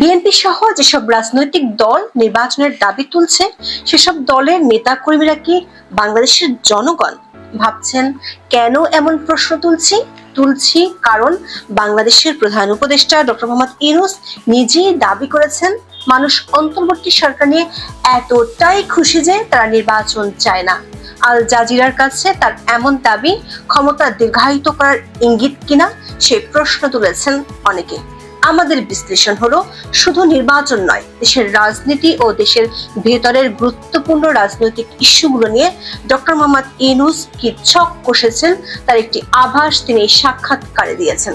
BNP সহ যেসব রাজনৈতিক দল নির্বাচনের দাবি তুলছে, সেসব দলের নেতা কর্মীরা কি বাংলাদেশের জনগণ ভাবছেন কেন এমন প্রশ্ন তুলছি? তুলছি কারণ বাংলাদেশের প্রধান উপদেষ্টা ডক্টর মোহাম্মদ ইউনুস নিজেই দাবি করেছেন, মানুষ অন্তর্বর্তী সরকার নিয়ে এতটাই খুশি যে তারা নির্বাচন চায় না। আল জাজিরার কাছে তার এমন দাবি ক্ষমতা দীর্ঘায়িত করার ইঙ্গিত কিনা, সে প্রশ্ন তুলেছেন অনেকে। আমাদের বিশ্লেষণ হলো, শুধু নির্বাচন নয়, দেশের রাজনীতি ও দেশের ভেতরের গুরুত্বপূর্ণ রাজনৈতিক ইস্যুগুলো নিয়ে ডক্টর মোহাম্মদ ইনুস কি ছক কষেছেন তার একটি আভাস তিনি সাক্ষাৎকারে দিয়েছেন।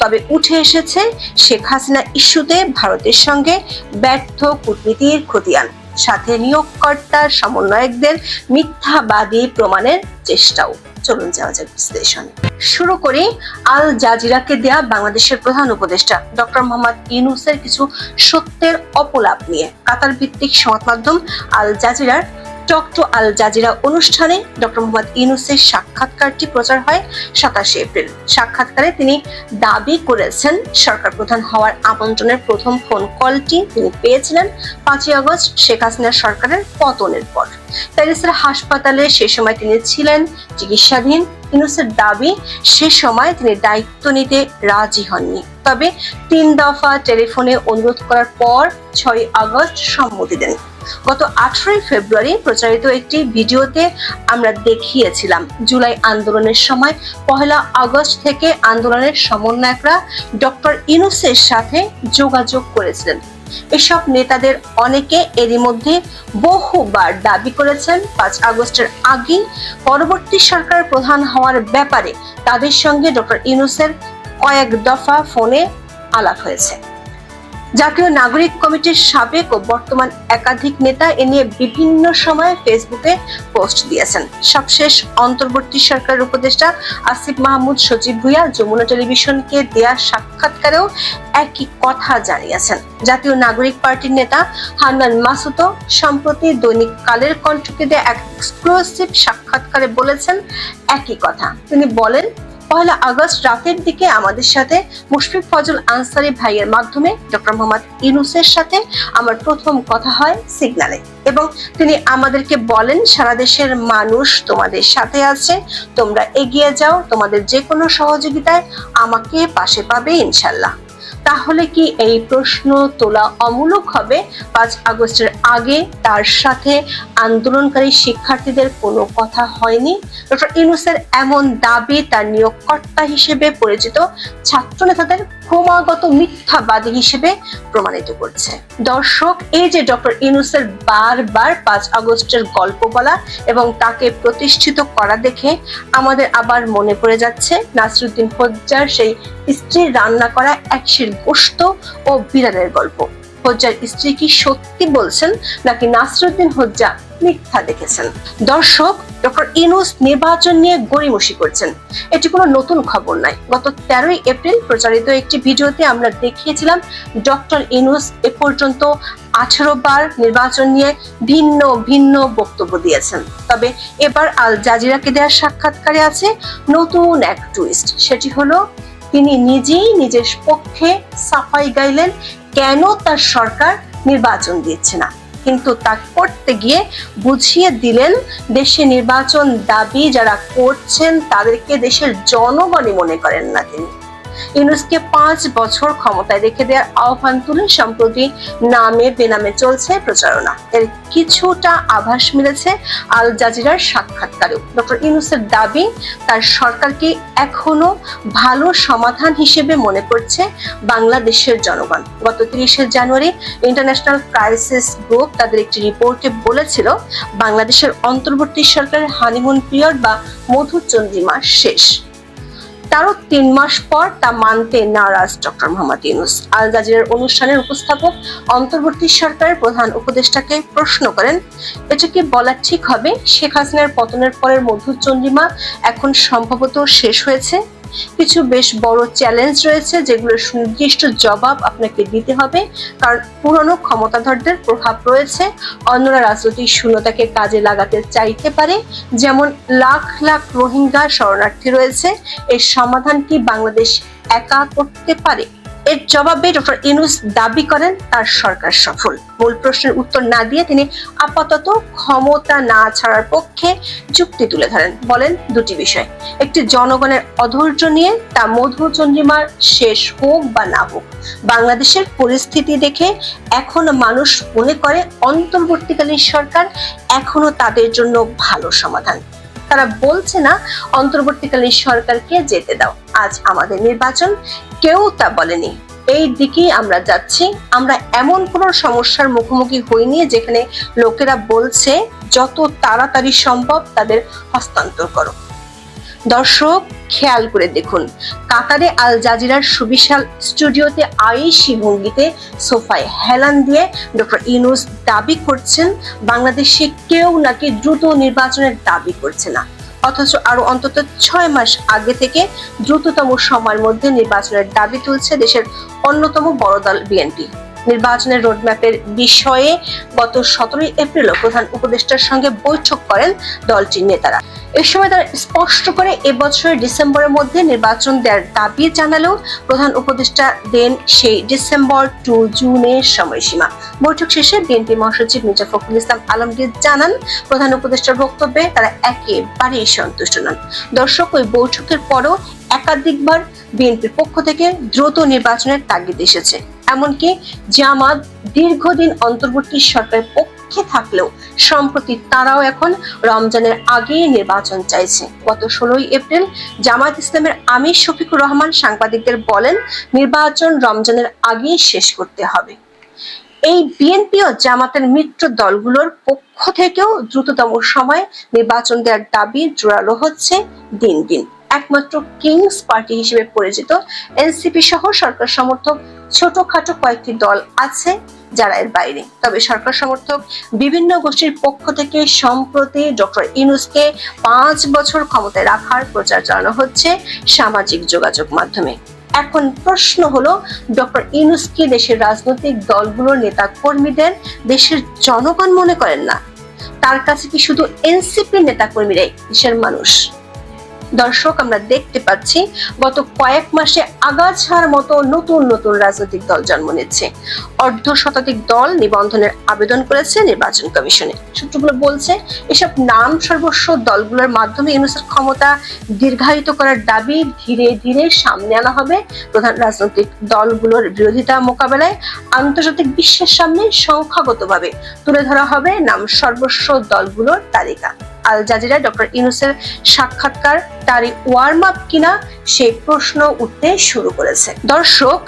তবে উঠে এসেছে শেখ হাসিনা ইস্যুতে ভারতের সঙ্গে ব্যর্থ কূটনীতির খতিয়ান। সাথে নিয়োগকর্তার সমন্বয়কদের মিথ্যাবাদী প্রমাণের চেষ্টাও। চলুন যাওয়া যাক বিশ্লেষণে। শুরু করি আল জাজিরাকে দেয়া বাংলাদেশের প্রধান উপদেষ্টা ডক্টর মোহাম্মদ ইউনুসের কিছু সত্যের অপলাপ নিয়ে। কাতার ভিত্তিক সংবাদ মাধ্যম আল জাজিরার টক টু আল জাজিরা অনুষ্ঠানে ডক্টর মোহাম্মদ ইউনুসের সাক্ষাৎকারটি প্রচার হয় সাতাশে এপ্রিল। সাক্ষাৎকারে তিনি দাবি করেছেন, সরকার প্রধান হওয়ার আমন্ত্রণের প্রথম ফোন কলটি তিনি পেয়েছিলেন পাঁচই আগস্ট শেখ হাসিনা সরকারের পতনের পর। প্যারিসের হাসপাতালে সে সময় তিনি ছিলেন চিকিৎসাধীন ইউনুসের দাবি সে সময় তিনি দায়িত্ব নিতে রাজি হননি। তবে তিন দফা টেলিফোনে অনুরোধ করার পর ছয় আগস্ট সম্মতি দেন। গত আঠারোই ফেব্রুয়ারি প্রচারিত একটি ভিডিওতে আমরা দেখিয়েছিলাম, জুলাই আন্দোলনের সময় পহেলা আগস্ট থেকে আন্দোলনের সমন্বয়করা ডক্টর ইনুসের সাথে যোগাযোগ করেছিলেন। এসব নেতাদের অনেকে এরই মধ্যে বহুবার দাবি করেছেন, পাঁচ আগস্টের আগে পরবর্তী সরকার প্রধান হওয়ার ব্যাপারে তাদের সঙ্গে ডক্টর ইউনুসের কয়েক দফা ফোনে আলাপ হয়েছে। জাতীয় নাগরিক কমিটির সাবেক ও বর্তমান একাধিক নেতা এ নিয়ে বিভিন্ন সময়ে ফেসবুকে পোস্ট দিয়েছেন। সবশেষ অন্তর্বর্তী সরকারের উপদেষ্টা আসিফ মাহমুদ সচিব ভুইয়া, যমুনা টেলিভিশনকে দেয়া সাক্ষাৎকারেও একই কথা জানিয়েছেন। জাতীয় নাগরিক পার্টির নেতা হান্নান মাসুতো সম্প্রতি দৈনিক কালের কণ্ঠকে দেয়া এক এক্সক্লুসিভ সাক্ষাৎকারে বলেছেন একই কথা। তিনি বলেন পয়লা আগস্ট রাতের দিকে আমাদের সাথে মুশফিক ফজল আনসারি ভাইয়ের মাধ্যমে ডক্টর মোহাম্মদ ইনুসের সাথে আমার প্রথম কথা হয় সিগনালে। এবং তিনি আমাদেরকে বলেন, সারা দেশের মানুষ তোমাদের সাথে আছে, তোমরা এগিয়ে যাও, তোমাদের যে কোনো সহযোগিতায় আমাকে পাশে পাবে ইনশাল্লাহ। তাহলে কি এই প্রশ্ন তোলা অমূলক হবে? পাঁচ আগস্টের আগে তার সাথে আন্দোলনকারী শিক্ষার্থীদের কোনো কথা হয়নি। ডক্টর ইউনুসের এমন দাবি তার নিয়োগকর্তা হিসেবে পরিচিত ছাত্র নেতাদের ক্রমাগত মিথ্যাবাদী হিসেবে প্রমাণিত করছে। দর্শক, এই যে ডক্টর ইউনুসের বারবার পাঁচ আগস্টের গল্প বলা এবং তাকে প্রতিষ্ঠিত করা দেখে আমাদের আবার মনে পড়ে যাচ্ছে, নাসরুদ্দিন হজ্জার সেই স্ত্রী রান্না করা এক শির গোস্ত ও বিড়ালের গল্প। হজ্জার স্ত্রী কি সত্যি বলছেন নাকি নাসরুদ্দিন হজ্জা মিথ্যা দেখেছেন দর্শক, ডক্টর ইনুস নির্বাচন নিয়ে গড়িমসি করছেন। এটি কোনো নতুন খবর গত তেরোই এপ্রিল প্রচারিত একটি ভিডিওতে আমরা দেখিয়েছিলাম ডক্টর ইনুস এ পর্যন্ত আঠারো বার নির্বাচন নিয়ে ভিন্ন ভিন্ন বক্তব্য দিয়েছেন। তবে এবার আল জাজিরাকে দেওয়ার সাক্ষাৎকারে আছে নতুন এক টুইস্ট সেটি হলো তিনি নিজেই নিজের পক্ষে সাফাই গাইলেন, কেন তার সরকার নির্বাচন দিচ্ছে না? কিন্তু তা করতে গিয়ে বুঝিয়ে দিলেন, দেশে নির্বাচন দাবি যারা করছেন তাদেরকে দেশের জনগণই মনে করেন না তিনি। ইউনুসকে পাঁচ বছর ক্ষমতায় রেখে দেওয়ার আহ্বান তুলে সম্প্রতি নামে বেনামে চলছে প্রচারণা। এর কিছুটা আভাস মিলেছে আল জাজিরার সাক্ষাৎকারেও। ডক্টর ইউনুসের দাবি, তার সরকারকে এখনও ভালো সমাধান হিসেবে মনে করছে বাংলাদেশের জনগণ। গত তিরিশে জানুয়ারি ইন্টারন্যাশনাল ক্রাইসিস গ্রুপ তাদের একটি রিপোর্টে বলেছিল, বাংলাদেশের অন্তর্বর্তী সরকারের হানিমুন পিরিয়ড বা মধুচন্দ্রিমা শেষ। তারও তিন মাস পর তা মানতে নারাজ ডক্টর মোহাম্মদ ইউনুস। আল জাজিরার অনুষ্ঠানের উপস্থাপক, অন্তর্বর্তী সরকারের প্রধান উপদেষ্টাকে প্রশ্ন করেন এটাকে বলা ঠিক হবে? শেখ হাসিনার পতনের পরের মধুচন্দ্রিমা এখন সম্ভবত শেষ হয়েছে? কিছু বেশ বড় চ্যালেঞ্জ রয়েছে যেগুলোর সুনির্দিষ্ট জবাব আপনাকে দিতে হবে। কারণ পুরনো ক্ষমতাধরদের প্রভাব রয়েছে। অন্যরা রাজনৈতিক শূন্যতাকে কাজে লাগাতে চাইতে পারে। যেমন লাখ লাখ রোহিঙ্গা শরণার্থী রয়েছে। এর সমাধান কি বাংলাদেশ একা করতে পারে? এর জবাবে ডক্টর ইনুস দাবি করেন তার সরকার সফল। মূল প্রশ্নের উত্তর না দিয়ে তিনি আপাতত ক্ষমতা না ছাড়ার পক্ষে যুক্তি তুলে ধরেন। বলেন দুটি বিষয়। একটি, জনগণের অধৈর্য নিয়ে তা মধুচন্দ্রিমার শেষ হোক বা না হোক। বাংলাদেশের পরিস্থিতি দেখে এখন মানুষ মনে করে অন্তর্বর্তীকালীন সরকার এখনও তাদের জন্য ভালো সমাধান। তারা বলছে না, অন্তর্বর্তীকালীন সরকারকে যেতে দাও। আজ আমাদের নির্বাচন, কেউ তা বলেনি। এই দিকেই আমরা যাচ্ছি। আমরা এমন কোন সমস্যার মুখোমুখি হইনি যেখানে লোকেরা বলছে, যত তাড়াতাড়ি সম্ভব তাদের হস্তান্তর করো। দর্শক, খেয়াল করে দেখুন। কাতারে আল জাজিরার সুবিশাল স্টুডিওতে আয়েশি ভঙ্গিতে সোফায় হেলান দিয়ে ডক্টর ইউনুস দাবি করছেন, বাংলাদেশে কেউ নাকি দ্রুত নির্বাচনের দাবি করছে না। অথচ আরও অন্তত ছয় মাস আগে থেকে দ্রুততম সময়ের মধ্যে নির্বাচনের দাবি তুলছে দেশের অন্যতম বড় দল বিএনপি। নির্বাচনের রোডম্যাপের বিষয়ে গত সতেরোই এপ্রিলও প্রধান উপদেষ্টার সঙ্গে বৈঠক করেন দলটির নেতারা। এ সময় তারা স্পষ্ট করে এবছরের ডিসেম্বরের মধ্যে নির্বাচন দেওয়ার দাবি জানালেও প্রধান উপদেষ্টা দেন সেই ডিসেম্বর টু জুনের সময়সীমা। বৈঠক শেষে বিএনপি মহাসচিব মির্জা ফখরুল ইসলাম আলমগীর জানান, প্রধান উপদেষ্টার বক্তব্যে তারা একেবারেই সন্তুষ্ট নন। দর্শক, ওই বৈঠকের পরও একাধিকবার বিএনপির পক্ষ থেকে দ্রুত নির্বাচনের তাগিদ এসেছে। এমনকি জামাত দীর্ঘদিন অন্তর্বর্তী সরকারের পক্ষে থাকলেও সম্প্রতি তারাও এখন রমজানের আগেই নির্বাচন চাইছে। গত ষোলোই এপ্রিল জামাত ইসলামের আমির শফিকুর রহমান সাংবাদিকদের বলেন, নির্বাচন রমজানের আগেই শেষ করতে হবে। এই বিএনপি ও জামাতের মিত্র দলগুলোর পক্ষ থেকেও দ্রুততম সময়ে নির্বাচন দেওয়ার দাবি জোরালো হচ্ছে দিন দিন। একমাত্র কিংস পার্টি হিসেবে পরিচিত এনসিপি সহ সরকার সমর্থক ছোটখাটো কয়েকটি দল আছে যারা এর বাইরে। তবে সরকার সমর্থক বিভিন্ন গোষ্ঠীর পক্ষ থেকে সম্প্রতি ডক্টর ইনুসকে পাঁচ বছর ক্ষমতায় রাখার প্রচার চালানো হচ্ছে সামাজিক যোগাযোগ মাধ্যমে। এখন প্রশ্ন হলো, ডক্টর ইনুস কি দেশের রাজনৈতিক দলগুলোর নেতা কর্মীদের দেশের জনগণ মনে করেন না? তার কাছে কি শুধু এনসিপি নেতা কর্মীরাই দেশের মানুষ? দর্শক, আমরা দেখতে পাচ্ছি গত কয়েক মাসে আগাছার মতো নতুন নতুন রাজনৈতিক দল জন্ম নিচ্ছে। অর্ধ শতাধিক দল নিবন্ধনের আবেদন করেছে নির্বাচন কমিশনে। সূত্রগুলো বলছে, এসব নাম সর্বস্ব দলগুলোর মাধ্যমে ইউনুসের ক্ষমতা দীর্ঘায়িত করার দাবি ধীরে ধীরে সামনে আনা হবে। প্রধান রাজনৈতিক দলগুলোর বিরোধিতা মোকাবেলায় আন্তর্জাতিক বিশ্বের সামনে সংখ্যাগতভাবে তুলে ধরা হবে নাম সর্বস্ব দলগুলোর তালিকা। আল জাজিরা ডক্টর ইউনুসের সাক্ষাৎকার তারই ওয়ার্ম আপ কিনা সেই প্রশ্ন উঠতে শুরু করেছে। দর্শক,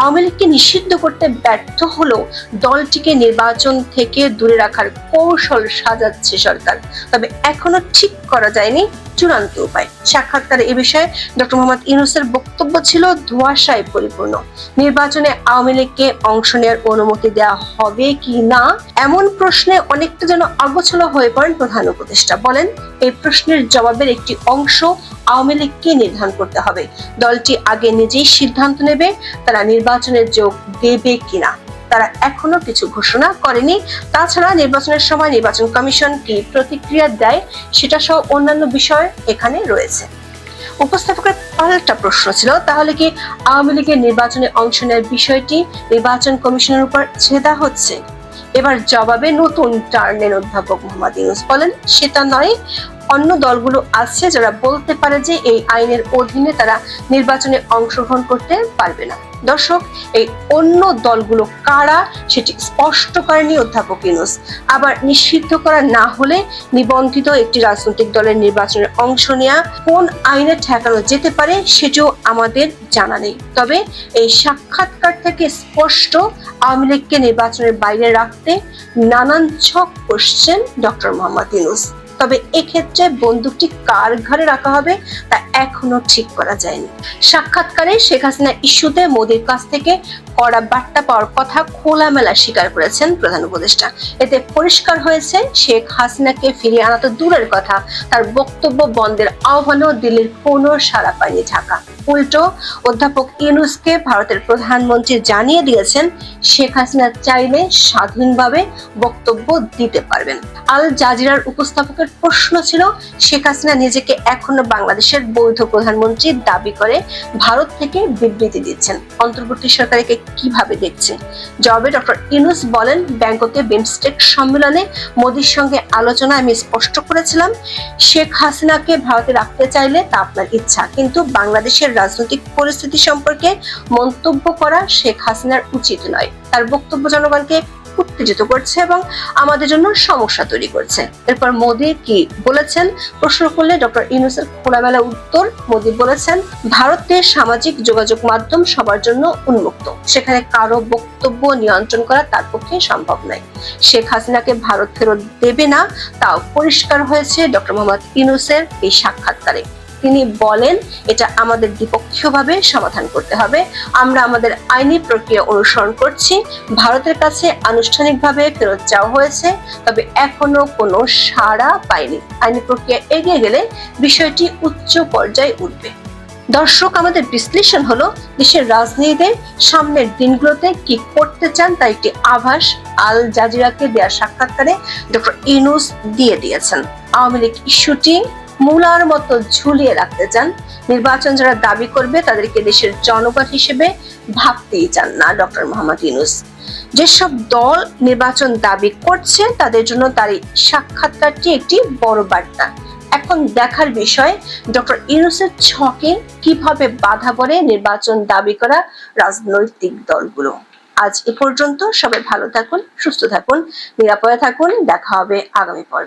আওয়ামী লীগকে নিষিদ্ধ করতে ব্যর্থ হলেও দলটিকে নির্বাচন থেকে দূরে রাখার কৌশল সাজাচ্ছে সরকার। তবে এখনও ঠিক করা যায়নি চূড়ান্ত উপায়। সাক্ষাৎকারে এ বিষয়ে ডক্টর মোহাম্মদ ইউনুসের বক্তব্য ছিল ধোঁয়াশায় পরিপূর্ণ। নির্বাচনে আওয়ামী লীগকে অংশ নেওয়ার অনুমতি দেওয়া হবে কি না, এমন প্রশ্নে অনেকটা যেন অগোছলো হয়ে পড়েন প্রধান উপদেষ্টা। বলেন, এই প্রশ্নের জবাবের একটি অংশ আওয়ামী লীগকে নির্ধারণ করতে হবে। দলটি আগে নিজেই সিদ্ধান্ত নেবে তারা নির্বাচনের যোগ দেবে কিনা। তারা এখনও কিছু ঘোষণা করেনি। তাছাড়া নির্বাচনের সময় নির্বাচন কমিশন কি প্রতিক্রিয়া দেয় সেটা সহ অন্যান্য বিষয় এখানে রয়েছে। উপস্থাপকের পাল্টা প্রশ্ন ছিল, তাহলে কি আওয়ামী লীগের নির্বাচনে অংশ নেওয়ার বিষয়টি নির্বাচন কমিশনের উপর ছেদা হচ্ছে? এবার জবাবে নতুন টার্নের অধ্যাপক মোহাম্মদ ইউনুস বলেন, সেটা নয়। অন্য দলগুলো আছে যারা বলতে পারে যে এই আইনের অধীনে তারা নির্বাচনে অংশগ্রহণ করতে পারবে না। দর্শক, এই অন্য দলগুলো কারা সেটি স্পষ্ট করেনি অধ্যাপক ইউনুস। আবার নিষিদ্ধ করা না হলে নিবন্ধিত একটি রাজনৈতিক দলের নির্বাচনে অংশ নেওয়া কোন আইনে ঠেকানো যেতে পারে সেটিও আমাদের জানা নেই। তবে এই সাক্ষাৎকার থেকে স্পষ্ট আওয়ামী লীগকে নির্বাচনের বাইরে রাখতে নানান ছক কষছেন ডক্টর মোহাম্মদ ইউনুস। তবে এক্ষেত্রে বন্দুকটি কার ঘরে রাখা হবে তা এখনও ঠিক করা যায়নি। সাক্ষাৎকারে শেখ হাসিনা ইস্যুতে মোদীর কাছ থেকে কড়া বার্তা পাওয়ার কথা খোলামেলা স্বীকার করেছেন প্রধান উপদেষ্টা। এতে পরিষ্কার হয়েছে, শেখ হাসিনাকে ফিরিয়ে আনা তো দূরের কথা। তার বক্তব্য বন্ধের আহ্বানও দিল্লির কোনো সাড়া পায়নি ঢাকা। উল্টো, অধ্যাপক ইউনুসকে ভারতের প্রধানমন্ত্রী জানিয়ে দিয়েছেন, শেখ হাসিনা চাইলে স্বাধীনভাবে বক্তব্য দিতে পারবেন। আল জাজিরার উপস্থাপকের প্রশ্ন ছিল, শেখ হাসিনা নিজেকে এখনও বাংলাদেশের বৈধ প্রধানমন্ত্রী দাবি করে ভারত থেকে বিবৃতি দিচ্ছেন। অন্তর্বর্তী সরকারকে কীভাবে দেখছে? জবাবে ডক্টর ইউনুস বলেন ব্যাংককে বিমস্টেক সম্মেলনে মোদির সঙ্গে আলোচনা আমি স্পষ্ট করেছিলাম। শেখ হাসিনাকে ভারতে রাখতে চাইলে তা আপনার ইচ্ছা, কিন্তু বাংলাদেশের রাজনৈতিক পরিস্থিতি সম্পর্কে মন্তব্য করা শেখ হাসিনার উচিত নয়। তার বক্তব্য, জনগণকে উত্তেজিত করছে এবং আমাদের জন্য সমস্যা তৈরি করছে। এরপর মোদি কি বলেছেন? প্রশ্ন করলে ডক্টর ইউনুসের খোলামেলা উত্তর মোদি বলেছেন ভারতের সামাজিক যোগাযোগ মাধ্যম সবার জন্য উন্মুক্ত। সেখানে কারও বক্তব্য নিয়ন্ত্রণ করা তার পক্ষে সম্ভব নয়। শেখ হাসিনাকে ভারত ফেরত দেবে না, তাও পরিষ্কার হয়েছে ডক্টর মোহাম্মদ ইউনুসের এই সাক্ষাৎকারে। তিনি বলেন, এটা আমাদের দ্বিপক্ষীয়ভাবে সমাধান করতে হবে। আমরা আমাদের আইনি প্রক্রিয়া অনুসরণ করছি। ভারতের কাছে আনুষ্ঠানিকভাবে ফেরত চাওয়া হয়েছে, তবে এখনও কোনো সাড়া পায়নি। আইনি প্রক্রিয়া এগিয়ে গেলে বিষয়টি উচ্চ পর্যায়ে উঠবে। দর্শক, আমাদের বিশ্লেষণ হলো, দেশের রাজনীতিদের সামনের দিনগুলোতে কি করতে চান তা একটি আভাস আল জাজিরাকে দেওয়া সাক্ষাৎকারে ডক্টর ইনুস দিয়ে দিয়েছেন। আওয়ামী লীগ ইস্যুটি মূলার মতো ঝুলিয়ে রাখতে চান। নির্বাচন যারা দাবি করবে তাদেরকে দেশের জনগণ হিসেবে ভাবতেই চান না ডক্টর মোহাম্মদ ইউনুস। যেসব দল নির্বাচন দাবি করছে তাদের জন্য তার এই সাক্ষাৎকারটি একটি বড় বার্তা। এখন দেখার বিষয়, ডক্টর ইউনুসের ছকে কীভাবে বাধা পড়ে নির্বাচন দাবি করা রাজনৈতিক দলগুলো। আজ এ পর্যন্ত সবাই ভালো থাকুন, সুস্থ থাকুন, নিরাপদে থাকুন, দেখা হবে আগামী পর্বে।